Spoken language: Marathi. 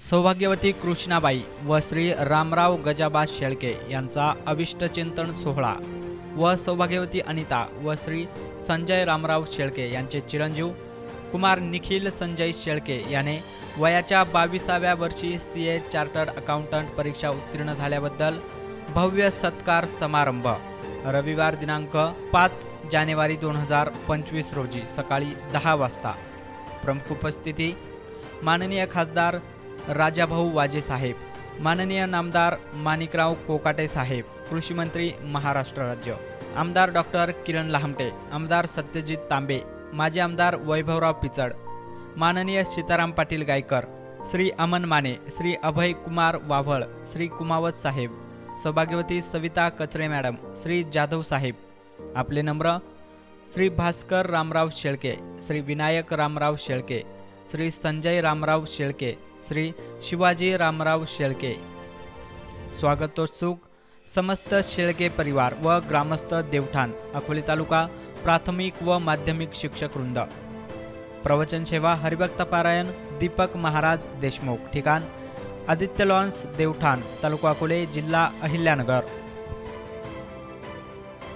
सौभाग्यवती कृष्णाबाई व श्री रामराव गजाबा शेळके यांचा अविष्टचिंतन सोहळा व सौभाग्यवती अनिता व श्री संजय रामराव शेळके यांचे चिरंजीव कुमार निखिल संजय शेळके याने वयाच्या बावीसाव्या वर्षी सी ए चार्टर्ड अकाउंटंट परीक्षा उत्तीर्ण झाल्याबद्दल भव्य सत्कार समारंभ. रविवार दिनांक पाच जानेवारी दोन हजार पंचवीस रोजी सकाळी दहा वाजता. प्रमुख उपस्थिती माननीय खासदार राजाभाऊ वाजे साहेब माननीय नामदार माणिकराव कोकाटे साहेब कृषी मंत्री महाराष्ट्र राज्य आमदार डॉक्टर किरण लहामटे आमदार सत्यजित तांबे माजी आमदार वैभवराव पिचड माननीय सीताराम पाटील गायकर श्री अमन माने श्री अभय कुमार वाव्हळ श्री कुमावत साहेब सौभाग्यवती सविता कचरे मॅडम श्री जाधव साहेब. आपले नम्र श्री भास्कर रामराव शेळके श्री विनायक रामराव शेळके श्री संजय रामराव शेळके श्री शिवाजी रामराव शेळके. स्वागतोत्सुक. समस्त शेळके परिवार व ग्रामस्थ देवठाण अकोले तालुका प्राथमिक व माध्यमिक शिक्षक वृंद. प्रवचन सेवा हरिभक्त पारायण दीपक महाराज देशमुख ठिकाण. आदित्य लॉन्स देवठाण तालुका अकोले जिल्हा अहिल्यानगर.